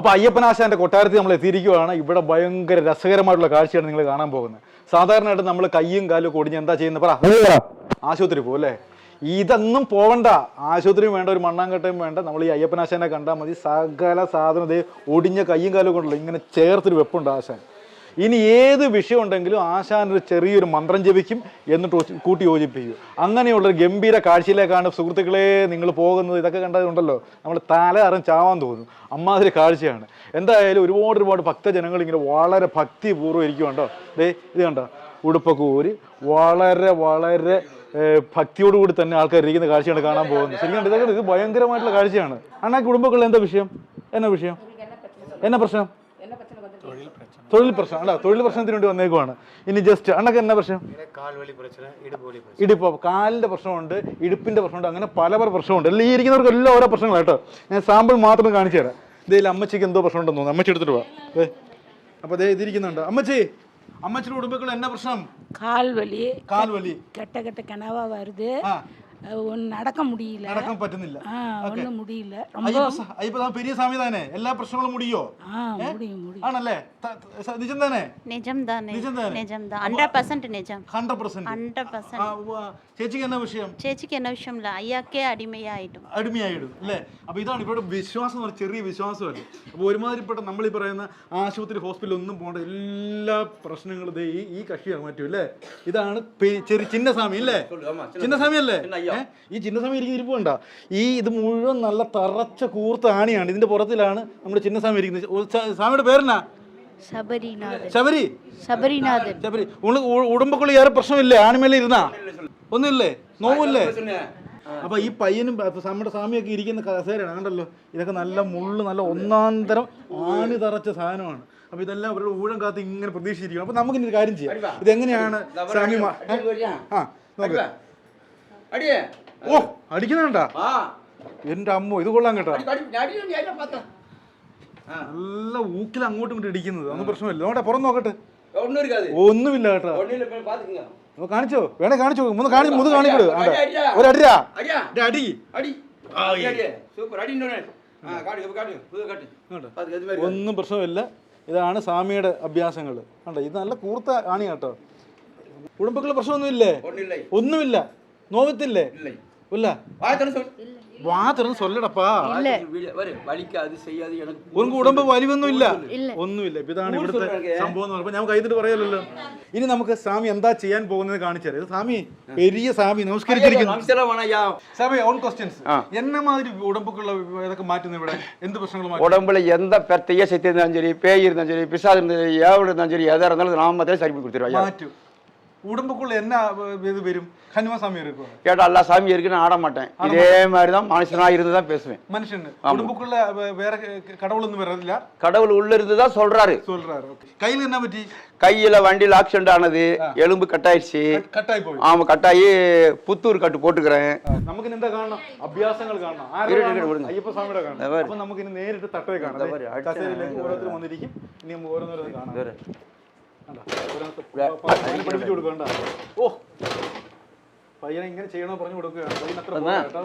അപ്പോൾ അയ്യപ്പനാശാന്റെ കൊട്ടാരത്തിൽ നമ്മൾ എത്തിയിരിക്കുകയാണ്. ഇവിടെ ഭയങ്കര രസകരമായിട്ടുള്ള കാഴ്ചയാണ് നിങ്ങൾ കാണാൻ പോകുന്നത്. സാധാരണയായിട്ട് നമ്മൾ കയ്യും കാലും ഒടിഞ്ഞ് എന്താ ചെയ്യുന്നത്? പറ. ആശുപത്രി പോകും അല്ലേ? ഇതൊന്നും പോവണ്ട. ആശുപത്രി വേണ്ട ഒരു മണ്ണാങ്കട്ടയും വേണ്ട. നമ്മൾ ഈ അയ്യപ്പനാശാനെ കണ്ടാൽ മതി. സകല സാധനം ദേ ഒടിഞ്ഞ കയ്യും കാലും കൊണ്ടല്ലോ ഇങ്ങനെ ചേർത്തൊരു വെപ്പുണ്ട് ആശാൻ. ഇനി ഏത് വിഷയം ഉണ്ടെങ്കിലും ആശാൻ ഒരു ചെറിയൊരു മന്ത്രം ജപിക്കും എന്നിട്ട് കൂട്ടി യോജിപ്പിക്കും. അങ്ങനെയുള്ളൊരു ഗംഭീര കാഴ്ചയിലേക്കാണ് സുഹൃത്തുക്കളെ നിങ്ങൾ പോകുന്നത്. ഇതൊക്കെ കണ്ടതുണ്ടല്ലോ. നമ്മൾ തല അറിഞ്ഞ് ചാവാൻ തോന്നും. അമ്മാതിരി കാഴ്ചയാണ്. എന്തായാലും ഒരുപാട് ഒരുപാട് ഭക്തജനങ്ങൾ ഇങ്ങനെ വളരെ ഭക്തിപൂർവം ഇരിക്കുന്നുണ്ടോ ദേ ഇത് കണ്ടോ? ഉടുപ്പൊക്കെ ഊരി വളരെ വളരെ ഭക്തിയോടുകൂടി തന്നെ ആൾക്കാർ ഇരിക്കുന്ന കാഴ്ചയാണ് കാണാൻ പോകുന്നത്. ശരിക്കും ഇതൊക്കെ ഇത് ഭയങ്കരമായിട്ടുള്ള കാഴ്ചയാണ്. അണ്ണാ കുടുംബക്കുള്ള എന്താ വിഷയം? എന്നാ വിഷയം? എന്നാ പ്രശ്നം? തൊഴിൽ പ്രശ്നം. അല്ല തൊഴിൽ പ്രശ്നത്തിന് വേണ്ടി വന്നേക്കുവാണ്. ഇനി ജസ്റ്റ് അണ്ണക്ക് എന്നാ പ്രശ്നം? ഇടുപ്പ് കാലിന്റെ പ്രശ്നമുണ്ട് ഇടുപ്പിന്റെ പ്രശ്നമുണ്ട് അങ്ങനെ പല പല പ്രശ്നമുണ്ട് അല്ലെങ്കിൽ ഇരിക്കുന്നവർക്ക് എല്ലാ ഓരോ പ്രശ്നങ്ങളാണ് കേട്ടോ. ഞാൻ സാമ്പിൾ മാത്രം കാണിച്ചു തരാം. ഇതേ അമ്മച്ചിക്ക് എന്തോ പ്രശ്നമുണ്ടെന്ന് തോന്നുന്നു. അമ്മച്ചി എടുത്തിട്ട് പോവാ അപ്പൊ അതേ ഇതിരിക്കുന്നുണ്ട്. അമ്മച്ചി അമ്മച്ചിയുടെ ഉടുമ്പുകൾ എന്നാ പ്രശ്നം? കാൽവലി കാൽവലി കെട്ട കെട്ട കനവ വരുത് நடக்க முடியல നടക്കാൻ പറ്റുന്നില്ല. ഒന്നും മുടിയില്ല. അയ്യപ്പ പെരിയ സ്വാമി തന്നെ എല്ലാ പ്രശ്നങ്ങളും മുടിയോ? ആണല്ലേ? നിജം തന്നെ നിജം തന്നെ നിജം തന്നെ നിജം തന്നെ 100% നിജം. 100% 100% ചേച്ചിക്ക് എന്നാ വിഷയം? ചേച്ചിക്ക് എന്നാ വിഷയം ഇല്ല അയ്യാക്കേ അടിമയായിട്ടും. അടിമയായിടും അല്ലേ? അപ്പോൾ ഇതാണ് ഇവിടെ വിശ്വാസം എന്ന് ചെറിയ വിശ്വാസമല്ല? അപ്പോൾ ഒരുമാതിരിപ്പെട്ട നമ്മൾ ഈ പറയുന്ന ആശുപത്രി ഹോസ്പിറ്റൽ ഒന്നും പോകേണ്ട എല്ലാ പ്രശ്നങ്ങളും ഈ ഈ കക്ഷിയാണ് മാറ്റും അല്ലേ? ഇതാണ് ചെറിയ ചിന്നസ്വാമി അല്ലേ? ചിന്നസ്വാമി അല്ലേ? ഈ ചിന്നസ്വാമി ഇരിക്കുന്ന ഇരിപ്പ് വേണ്ട. ഈ ഇത് മുഴുവൻ നല്ല തറച്ച കൂർത്ത ആണിയാണ്. ഇതിന്റെ പുറത്തിലാണ് നമ്മുടെ ചിന്നസ്വാമി ഇരിക്കുന്നത്. സ്വാമിയുടെ പേരെന്നാ? ശബരി? ശബരിനാഥൻ. ശബരി. ഉടുമ്പക്കുള്ള ഏറെ പ്രശ്നമില്ലേ? ആണിമേലെ ഇരുന്നാ? ഒന്നുമില്ലേ? നോവില്ലേ? അപ്പൊ ഈ പയ്യനും നമ്മുടെ സ്വാമിയൊക്കെ ഇരിക്കുന്ന കസേരയാണ്. കണ്ടല്ലോ? ഇതൊക്കെ നല്ല മുള്ളു നല്ല ഒന്നാന്തരം ആണി തറച്ച സാധനമാണ്. അപ്പൊ ഇതെല്ലാം അവരുടെ ഊഴം കാത്ത് ഇങ്ങനെ പ്രതീക്ഷിച്ചിരിക്കും. അപ്പൊ നമുക്ക് ഇനി ഒരു കാര്യം ചെയ്യാം. ഇതെങ്ങനെയാണ് സ്വാമി ആ നോക്ക്. ഓ അടിക്കുന്നുണ്ടാ? എന്റെ അമ്മ ഇത് കൊള്ളാൻ കേട്ടോ. നല്ല ഊക്കിൽ അങ്ങോട്ടും ഇങ്ങോട്ട് ഇടിക്കുന്നത്. ഒന്നും പ്രശ്നമില്ല. നോട്ടെ പുറം നോക്കട്ടെ. ഒന്നുമില്ല കേട്ടോ. കാണിച്ചോ? വേണേ കാണിച്ചോ? മൂന്ന് കാണിച്ചു മൂന്ന് കാണിക്കോ ഒരടിരാ അടി. അടി. ഒന്നും പ്രശ്നമില്ല. ഇതാണ് സ്വാമിയുടെ അഭ്യാസങ്ങൾ കണ്ടോ? ഇത് നല്ല കൂർത്ത ആണി കേട്ടോ. കുടുംബക്കളെ പ്രശ്നമൊന്നുമില്ലേ? ഒന്നുമില്ല. നോവത്തില്ലേ இல்லை ഇല്ല வாய்த்தன சொல் വാ തുറന്ന് സൊല്ലടപ്പാ வீடியோ வரு வலிக்காது செய்யாது எனக்கு ഒരു കുടുംബ വലിവൊന്നുമില്ല ഒന്നുമില്ല ഇപ്പൊ ഇതാണ് ഇവിടുത്തെ സംഭവം എന്ന് പറയുമ്പോൾ ഞാൻ കൈത്തിട്ട് പറയല്ലോ ഇനി നമുക്ക് സ്വാമി എന്താ ചെയ്യാൻ പോകുന്നത് കാണിച്ചാൽ ഇത് സ്വാമി പെരിയ സ്വാമി നമസ്കരിച്ചിരിക്കുന്നു நமஸ்காரம் ஐயா സ്വാമി ഓൺ ക്വസ്റ്റ്യൻസ് എന്ന മാതിരി ഉടമ്പുക്കുള്ള ഇതൊക്കെ മാറ്റുന്നു ഇവിടെ എന്ത് പ്രശ്നങ്ങൾ മാറ്റും உடம்புல எந்த பெத்தைய செத்து இருந்தாலும் சரி பேய் இருந்தாலும் சரி பிசாது இருந்தாலும் சரி ஏவல் இருந்தாலும் சரி எதா இருந்தாலும் நாமத்தே சரி பண்ணி கொடுத்துருவோம் உடம்புக்குள்ள என்ன இது வரும்? கனிமா சாமி இருக்கும் கேட்டா எல்லா சாமி இருக்கு நான் ஆட மாட்டேன் இதே மாதிரி தான் மனுஷனா இருந்து தான் பேசுவேன். மனுஷன். உடம்புக்குள்ள வேற கடவுள் இருந்து வர்றது இல்ல கடவுள் உள்ள இருந்து தான் சொல்றாரு. சொல்றாரு கையில என்ன பற்றி கையில வண்டியில் ஆக்சிடென்ட் ஆனது எலும்பு கட்டாயிடுச்சு. கட்டாயி போய் ஆமா கட்டாயி புத்தூர் கட்டு போட்டுக்கிறேன். நமக்கு இந்த காணும் அபியாசங்கள் காரணம். ஐயப்ப சாமியோட காரணம். நமக்கு நேரிட்டு தட்டை காரணம் ஒருத்தர் வந்திருக்கும் நீங்க ஒரு காரணம் പഠിപ്പിച്ചു കൊടുക്കണ്ട ഓ പയ്യനെ ഇങ്ങനെ ചെയ്യണോ പറഞ്ഞു കൊടുക്കുകയാണ് പയ്യൻ അത്ര പോരാ കേട്ടോ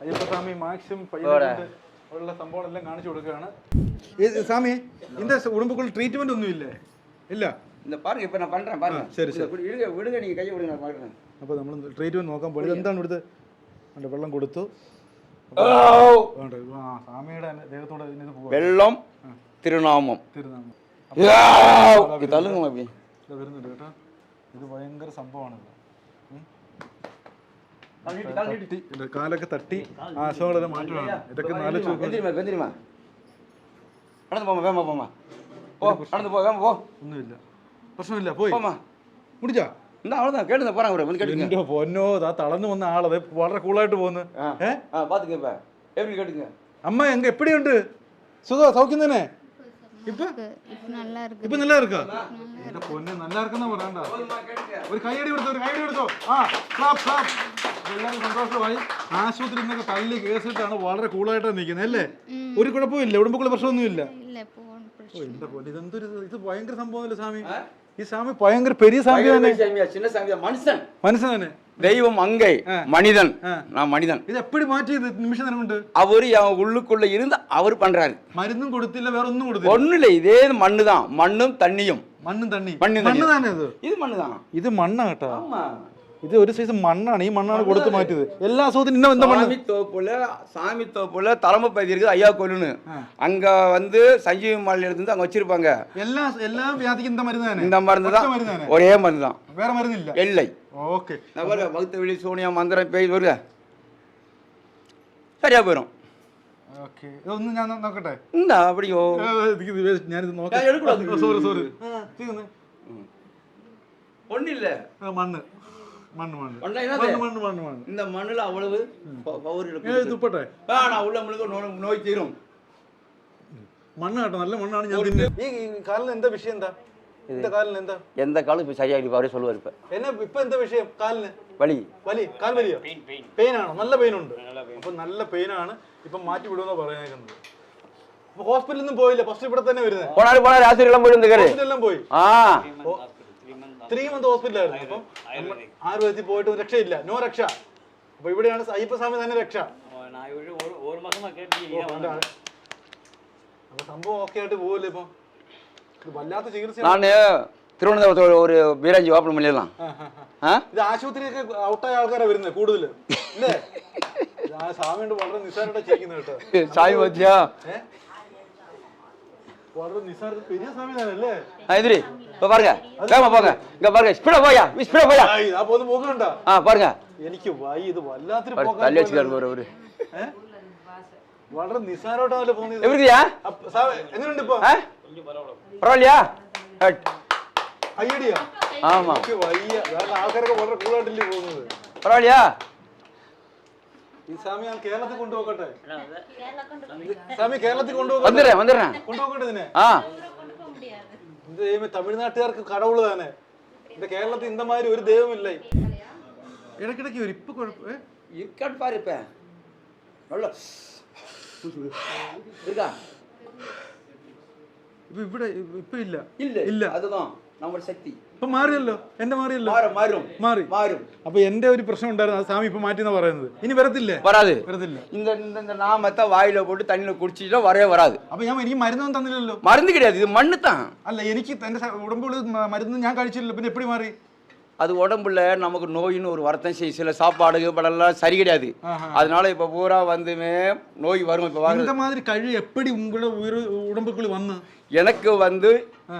അയ്യപ്പ സ്വാമി മാക്സിമം പയ്യനെ കൊണ്ട് ഉള്ള സംഭവം എല്ലാം കാണിച്ചു കൊടുക്കുകയാണ് ഏ, സ്വാമി ഇതിന്റെ ഉടമ്പുക്കുള്ള ട്രീറ്റ്മെന്റ് ഒന്നും ഇല്ലേ ഇല്ല இந்த பாருங்க இப்ப நான் பண்றேன் பாருங்க சரி, இதை இப்படி விடுங்க விடுங்க நீங்க கையை விடுங்க நான் பாக்குறேன் അപ്പോൾ നമ്മൾ ട്രീറ്റ്മെന്റ് നോക്കാൻ പോയി എന്താണ് ഇവിടുത്തെ കണ്ടോ, വെള്ളം കൊടുത്തു വേണ്ട, ആ സ്വാമിയുടെ തന്നെ ദേഹത്തോടെ ഇതിന് ഇത് പോവാ வெள்ளம் திருநாமம் തിരുനാമം കേട്ടോ. ഇത് കാലൊക്കെ തട്ടി പോമ വേമ പോമ പോ വേമ പോ ഒന്നുമില്ല. പ്രശ്നമില്ല പോയി. പൊന്നോ തളർന്നു വന്ന ആളത് വളരെ കൂളായിട്ട് പോകുന്നു. അമ്മ എങ്ക എപ്പടിയുണ്ട്? സുഖ സൗഖ്യം തന്നെ? ഇപ്പൊ? ഇപ്പൊ നല്ല എന്റെ പൊന്നെ നല്ല ഇറക്കുന്ന പറയണ്ട. ഒരു കൈയടി കൊടുത്തോ ഒരു കൈയടി കൊടുത്തോ. എല്ലാവരും സന്തോഷമായി. ആശുപത്രി തള്ളി കേസിട്ടാണ് വളരെ കൂളായിട്ടാണ് നിൽക്കുന്നത് അല്ലേ? ഒരു കുഴപ്പമില്ല ഉടുമ്പുക്കുള്ള പ്രശ്നമൊന്നുമില്ല. എന്റെ പൊന്നെ ഇതെന്തൊരു ഇത്? ഭയങ്കര സംഭവമല്ലേ സ്വാമി? ഈ സ്വാമി ഭയങ്കര പെരിയ സ്വാമി തന്നെ മനുഷ്യൻ. തന്നെ தெய்வம் அங்கே மனிதன். நான் மனிதன். இது எப்படி மாற்றியது நிமிஷம் நேரம் கொண்டு அவர் உள்ளுக்குள்ள இருந்து அவர் பண்றாரு. மருந்தும் கொடுத்து வேற ஒன்றும் கொடுத்து ஒன்றும் இல்லை இதே மண்ணு தான் மண்ணும் தண்ணியும். மண்ணும் தண்ணி. மண்ணு மண்ணு தானே இது? இது மண்ணு தான் இது மண்ணா ஆமா. ഇത് ഒരു സൈസ് മണ്ണാണ് ഈ മണ്ണാണ് കൊടുത്ത് മാറ്റിയത് എല്ലാ അസുഖത്തിനും ഇന്ന എന്താ മണ്ണ് சாமி தோப்புல சாமி தோப்புல தலைமை பகுதி இருக்குது ஐயா கோயிலுன்னு அங்க வந்து சஞ்சீவி மாலையில இருந்து அங்க வச்சிருப்பாங்க എല്ലാ എല്ലാ വ്യാധിക്കും എന്താ മരുന്ന് തന്നെ இந்த மருந்து ഒറ്റ தான் മരുന്ന് തന്നെ ஒரே மருந்து தான் വേറെ മരുന്നില്ല எல்லை ഓക്കെ நபர் வகுத்த வெளி சோனியா மந்திரம் பேய் வருக சரியா போயிடும் ഓക്കെ ഇതൊന്ന് ഞാൻ നോ- നോക്കട്ടെ இந்த அப்படியோ ആ, ഇത് ഇത് ഞാനിത് ഞാൻ എടുക്കൂടാ. സോറി സോറി തീർന്ന് ஒண்ணு இல்ல ആ, മണ്ണ് മണ്ണ് മണ്ണ് மண்ணா என்னது? മണ്ണ് മണ്ണ് മണ്ണ് മണ്ണ് இந்த மண்ணுல அவ்வளவு ப- power ഏ, இருக்கு. തുപ്പട്ടെ ஆ, நான் உள்ள முழுக்க நோய் நோய் தீரும் മണ്ണ് കേട്ടോ നല്ല മണ്ണാണ് ഞാൻ തിന്നെ ഈ ഈ കാലിന് എന്താ വിഷയം എന്താ இந்த കാലിന് എന്താ எந்த காலம் இப்போ சரியாயிடும் அவரே சொல்லுவார் இப்போ എന്നെ ഇപ്പൊ എന്താ വിഷയം കാലിന് வலி വലി കാൽ വലിയോ പെയിൻ ആണോ നല്ല പെയിൻ ഉണ്ട് അപ്പൊ നല്ല പെയിൻ ആണ് ഇപ്പൊ മാറ്റി വിടുമെന്ന് പറയുന്നത് അപ്പൊ ഹോസ്പിറ്റലിൽ നിന്നും പോയില്ല ഫസ്റ്റ് ഇവിടെ തന്നെ വരുന്നത് போனாரு போனாரு ஆசிரியர்லாம் போயிட்டு இருந்துக்காரு ഹോസ്പിറ്റലെല്ലാം പോയി ஆ ത്രീ മന്ത് ഹോസ്പിറ്റലായിരുന്നു അപ്പം നമ്മൾ ആയുർവേദത്തിൽ പോയിട്ട് രക്ഷയില്ല നോ രക്ഷ അപ്പൊ ഇവിടെയാണ് അയ്യപ്പസ്വാമി തന്നെ രക്ഷ நான் ஒரு ஒரு ஒரு மாசமா கேட்டு അപ്പൊ സംഭവം ഓക്കെ ആയിട്ട് പോവില്ല ഇപ്പൊ ഇത് വല്ലാത്ത ചികിത്സ நான் திருவனந்தபுரத்தில் ஒரு- ஒரு வீராஞ்சி ஓப்பன் பண்ணிடலாம் ஆ ഇത് ആശുപത്രിയൊക്കെ ഔട്ടായ ആൾക്കാരാ വരുന്നത് കൂടുതൽ അല്ലേ ഇത് ആ സ്വാമി കൊണ്ട് വളരെ നിസ്സാരമായിട്ട് ചെയ്യുന്നത് കേട്ടോ சாமி பார்த்தியா ഏ? വളരെ നിസ്സാര പെരിയ സ്വാമി തന്നെ അല്ലേ ஆ எதிரி இப்போ பாருங்க வேகமா போங்க இங்க பாருங்க ஸ்பீடா போயா ஸ்பீடா போயா ആയി, ആ പോന്ന് പോകണ്ട ஆ பாருங்க എനിക്ക് വൈ ഇത് വല്ലാത്തൊരു பாரு, പോക്കാ தள்ளி வச்சுக்காரு ஒரு ஒரு ഏ? വളരെ നിസ്സാരമായിട്ടല്ലേ പോകുന്നത് எப்படியா അപ്പ- സാവേ, എങ്ങനെയുണ്ട് ഇപ്പൊ ஆ பரவாயில்லையா ஹட். അയ്യടിയാ ஆமா എനിക്ക് വയ്യ കാരണം ആൾക്കാരൊക്കെ വളരെ കൂളായിട്ടല്ലേ പോകുന്നത് பரவாயில்லையா ഈ സ്വാമി ഞാൻ കേരളത്തിൽ കൊണ്ടുപോകട്ടെ സ്വാമി കേരളത്തിൽ കൊണ്ടുപോകട്ടെ வந்துடுறேன் வந்துடுறேன் കൊണ്ടുപോകട്ടെ ഇതിനെ ஆ ഇത് ദൈവമേ തമിഴ്നാട്ടുകാർക്ക് കടവുള് തന്നെ இந்த കേരളത്തിൽ இந்த மாதிரி ഒരു ദൈവമില്ല ഇടയ്ക്കിടയ്ക്ക് വരും ഇപ്പൊ കുഴപ്പം ഏ? இருக்கான்னு பாரு இப்ப நல்ல இருக்கா ഇപ്പൊ ഇവിടെ ഇപ്പൊ ഇല്ല இல்ல இல்ல. அதுதான் நம்மளோட சக்தி ഇപ്പൊ മാറിയല്ലോ എന്റെ മാറിയല്ലോ மாறும் மாறும் മാറി மாறும் അപ്പൊ എന്റെ ഒരു പ്രശ്നം ഉണ്ടായിരുന്നു അത് സ്വാമി ഇപ്പൊ മാറ്റിന്നാ പറയുന്നത് ഇനി വരത്തില്ലേ வராது വരത്തില്ല இந்த இந்த இந்த நாமத்தை வாயில போட்டு தண்ணியில குடிச்சிட்டா வரவே வராது അപ്പൊ ഞാൻ എനിക്ക് മരുന്നൊന്നും തന്നില്ലല്ലോ மருந்து கிடையாது இது மண்ணு தான் അല്ല എനിക്ക് എന്റെ സ- ഉടമ്പുള്ള മ- മരുന്ന് ഞാൻ കഴിച്ചില്ല പിന്നെ എപ്പടി മാറി அது உடம்புல நமக்கு நோயின்னு ஒரு வருத்தம் செய்யும் சில சாப்பாடு கீப்பாடெல்லாம் சரி கிடையாது ஆஹா. அதனால இப்ப பூரா வந்துமே நோய் வரும் இப்ப வாங்க இந்த மாதிரி കഴി എപ്പടി ഉങ്ങളുടെ ഉയർ ഉടമ്പുക്കൾ വന്ന് எனக்கு வந்து ആ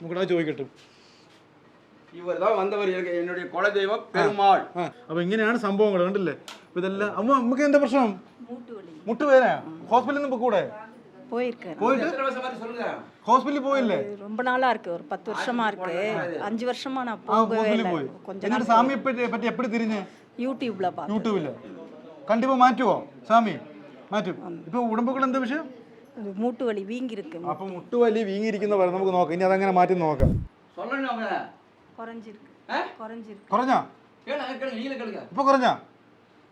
നമുക്കിടാ ചോദിക്കട്ടെ இவர் தான் வந்தவர் எனக்கு என்னுடைய குலதெய்வம் பெருமாள் ആ അപ്പൊ ഇങ്ങനെയാണ് സംഭവങ്ങൾ കണ്ടില്ലേ അപ്പൊ ഇതെല്ലാം അമ്മ നമുക്ക് എന്താ പ്രശ്നം മുട്ടുവേദന ഹോസ്പിറ്റലിൽ നിന്ന് കൂടെ போயிருக்கேன் പോയിട്ട് எத்தனை வருஷம் மாதிரி சொல்லுங்க ഹോസ്പിറ്റലിൽ പോയില്ലേ ரொம்ப நாளா இருக்கு ஒரு பத்து வருஷமா இருக்கு அஞ்சு வருஷமா நான் ആ போகவே ഹോസ്പിറ്റലിൽ இல்லை പോയി கொஞ்ச എന്നിട്ട് நாள் സ്വാമിയെ പറ്റി പറ്റി എപ്പടി തിരിഞ്ഞ് யூடியூப்ல பார்த்தேன் യൂട്യൂബില് കണ്ടിപ്പോ മാറ്റുവോ സ്വാമി മാറ്റും ഇപ്പൊ ഉടമ്പുകൾ എന്താ വിഷയം அது மூட்டு வலி வீங்கி இருக்கு അപ്പൊ മുട്ടുവലി വീങ്ങിയിരിക്കുന്ന പറയാം നമുക്ക് നോക്കാം ഇനി അതങ്ങനെ മാറ്റി നോക്കാം சொல்லணும் அவங்க குறைஞ்சிருக்கு ஆ? குறைஞ்சிருக்கு കുറഞ്ഞാ கேளுங்க கேளுங்க நீங்களே கேளுங்க ഇപ്പൊ കുറഞ്ഞാ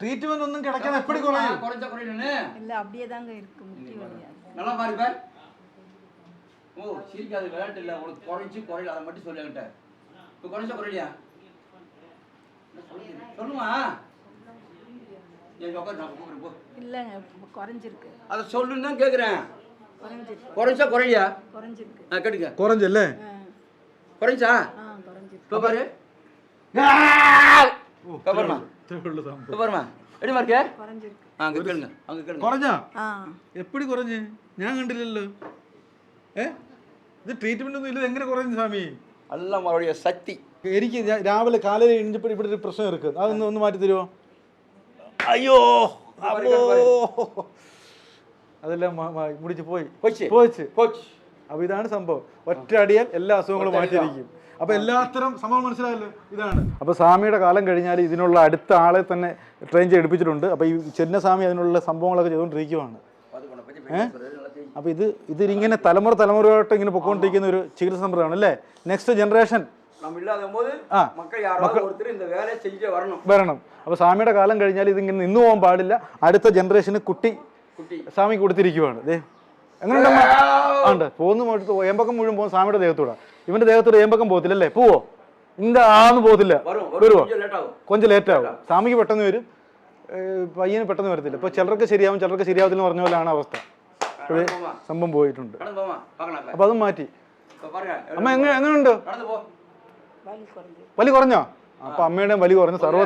ട്രീറ്റ്മെന്റ് ഒന്നും കിടക്കാതെ എപ്പടി കുറയും குறைஞ்சா குறையணும்னு இல்ல அப்படியே தாங்க இருக்கு முட்டி வலி நல்லா பாரு பார் ஓ சிரிக்காது விளையாட்டு இல்லை உனக்கு குறைஞ்சி குறையல அதை மட்டும் சொல்லு என்கிட்ட இப்போ குறைஞ்சா குறையலையா என்ன சொல்லுது? சொல்லுமா என் உட்காந்து நான் கூப்பிடுறேன் போ இல்லைங்க இப்ப குறைஞ்சிருக்கு அதை சொல்லுன்னு தான் கேட்குறேன் குறைஞ்சிருக்கு குறைஞ்சா குறையலையா குறைஞ்சிருக்கு ஆ கேட்டுக்க കുറഞ്ഞല്ലേ ஆ, குறைஞ்சா എപ്പടി കുറഞ്ഞ്? ഞാൻ കണ്ടില്ലല്ലോ. ഇത് ട്രീറ്റ്മെന്റ് ഒന്നും ഇല്ല എങ്ങനെ കുറഞ്ഞു സ്വാമി? ശക്തി എനിക്ക് രാവിലെ കാലയിൽ ഇടിഞ്ഞപ്പോൾ ഇവിടെ ഒരു പ്രശ്നം ഇருக்கு അതൊന്നും ഒന്ന് മാറ്റി തരുമോ അയ്യോ അതെല്ലാം മുടിച്ച് പോയി. പോയിച്ച്. പോയിച്ച്. പോയിച്ച്. അപ്പൊ ഇതാണ് സംഭവം. ഒറ്റ അടിയാൽ എല്ലാ അസുഖങ്ങളും മാറ്റിയിരിക്കും. അപ്പോൾ എല്ലാത്തരം സംഭവം മനസ്സിലായല്ലോ? ഇതാണ്. അപ്പോൾ സ്വാമിയുടെ കാലം കഴിഞ്ഞാൽ ഇതിനുള്ള അടുത്ത ആളെ തന്നെ ട്രെയിൻ ചെയ്യിപ്പിച്ചിട്ടുണ്ട് അപ്പോൾ ഈ ചെന്നസ്വാമി അതിനുള്ള സംഭവങ്ങളൊക്കെ ചെയ്തുകൊണ്ടിരിക്കുവാണ്. ഏഹ് അപ്പോൾ ഇത് ഇതിങ്ങനെ തലമുറ തലമുറയായിട്ട് ഇങ്ങനെ പൊക്കോണ്ടിരിക്കുന്ന ഒരു ചികിത്സ സമ്പ്രദായമാണ് അല്ലേ? നെക്സ്റ്റ് ജനറേഷൻ വരണം. അപ്പോൾ സ്വാമിയുടെ കാലം കഴിഞ്ഞാൽ ഇതിങ്ങനെ നിന്നു പോകാൻ പാടില്ല. അടുത്ത ജനറേഷന് കുട്ടി സ്വാമി കൊടുത്തിരിക്കുവാണ്. അതെ എങ്ങനെയുണ്ട് പോകുന്ന പോയിട്ട് ഏമ്പക്കം മുഴുവൻ പോകും സ്വാമിയുടെ ദേഹത്തൂടെ. ഇവന്റെ ദേഹത്തൂടെ ഏമ്പക്കം പോകത്തില്ലല്ലേ പോവോ. ഇന്റെ ആന്ന് പോകത്തില്ല. വരുവോ? ലേറ്റ് ലേറ്റാവും. സ്വാമിക്ക് പെട്ടെന്ന് വരും. പയ്യന് പെട്ടെന്ന് വരത്തില്ല. ഇപ്പൊ ചിലർക്ക് ശരിയാവും ചിലർക്ക് ശരിയാവത്തില്ല പറഞ്ഞ പോലെയാണ് അവസ്ഥ. സംഭവം പോയിട്ടുണ്ട്. അപ്പൊ അതും മാറ്റി. അമ്മ എങ്ങനെ എങ്ങനെയുണ്ട്? വലി കുറഞ്ഞോ. അപ്പൊ അമ്മയുടെ വലി കുറഞ്ഞു. സർവ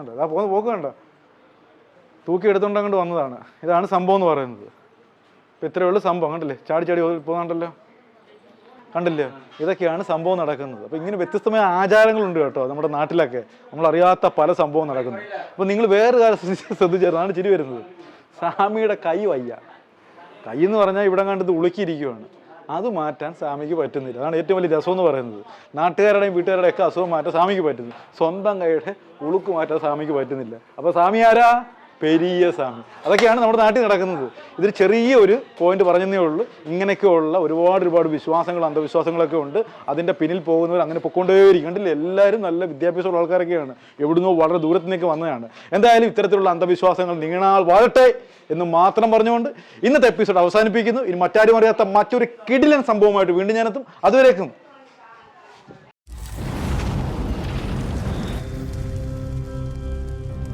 ഉണ്ട് അതാ പോകുന്ന പോക്ക് കണ്ടോ? തൂക്കി എടുത്തോണ്ടങ്ങോട്ട് വന്നതാണ്. ഇതാണ് സംഭവം എന്ന് പറയുന്നത്. ഇപ്പൊ ഇത്രയേ സംഭവം കണ്ടില്ലേ? ചാടി ചാടി പോകുന്നുണ്ടല്ലോ കണ്ടില്ലേ? ഇതൊക്കെയാണ് സംഭവം നടക്കുന്നത്. അപ്പൊ ഇങ്ങനെ വ്യത്യസ്തമായ ആചാരങ്ങളുണ്ട് കേട്ടോ നമ്മുടെ നാട്ടിലൊക്കെ. നമ്മൾ അറിയാത്ത പല സംഭവം നടക്കുന്നു. അപ്പൊ നിങ്ങൾ വേറെ കാര്യം ശ്രദ്ധിച്ചാണ് ചിരി വരുന്നത്. സ്വാമിയുടെ കൈ വയ്യ. കൈ എന്ന് പറഞ്ഞാൽ ഇവിടെ കണ്ടത് ഉളുക്കിയിരിക്കുകയാണ് അത് മാറ്റാൻ സ്വാമിക്ക് പറ്റുന്നില്ല. അതാണ് ഏറ്റവും വലിയ രസം എന്ന് പറയുന്നത്. നാട്ടുകാരുടെയും വീട്ടുകാരുടെയും ഒക്കെ അസുഖം മാറ്റാൻ സ്വാമിക്ക് പറ്റുന്നു. സ്വന്തം കൈയുടെ ഉളുക്ക് മാറ്റാൻ സ്വാമിക്ക് പറ്റുന്നില്ല. അപ്പോൾ സ്വാമി ആരാ? പെരിയ സ്വാമി അതൊക്കെയാണ് നമ്മുടെ നാട്ടിൽ നടക്കുന്നത്. ഇതിൽ ചെറിയ ഒരു പോയിന്റ് പറഞ്ഞതേ ഉള്ളൂ. ഇങ്ങനെയൊക്കെയുള്ള ഒരുപാട് ഒരുപാട് വിശ്വാസങ്ങൾ അന്ധവിശ്വാസങ്ങളൊക്കെ ഉണ്ട്. അതിന്റെ പിന്നിൽ പോകുന്നവർ അങ്ങനെ പൊക്കോണ്ടേയിരിക്കും കണ്ടില്ലേ? എല്ലാവരും നല്ല വിദ്യാഭ്യാസമുള്ള ആൾക്കാരൊക്കെയാണ്. എവിടുന്നോ വളരെ ദൂരത്തു നിന്നൊക്കെ വന്നതാണ്. എന്തായാലും ഇത്തരത്തിലുള്ള അന്ധവിശ്വാസങ്ങൾ നീണാൾ വാഴട്ടെ എന്ന് മാത്രം പറഞ്ഞുകൊണ്ട് ഇന്നത്തെ എപ്പിസോഡ് അവസാനിപ്പിക്കുന്നു. ഇനി മറ്റാരും അറിയാത്ത മറ്റൊരു കിടിലൻ സംഭവമായിട്ട് വീണ്ടും ഞാനെത്തും. അതുവരേക്കും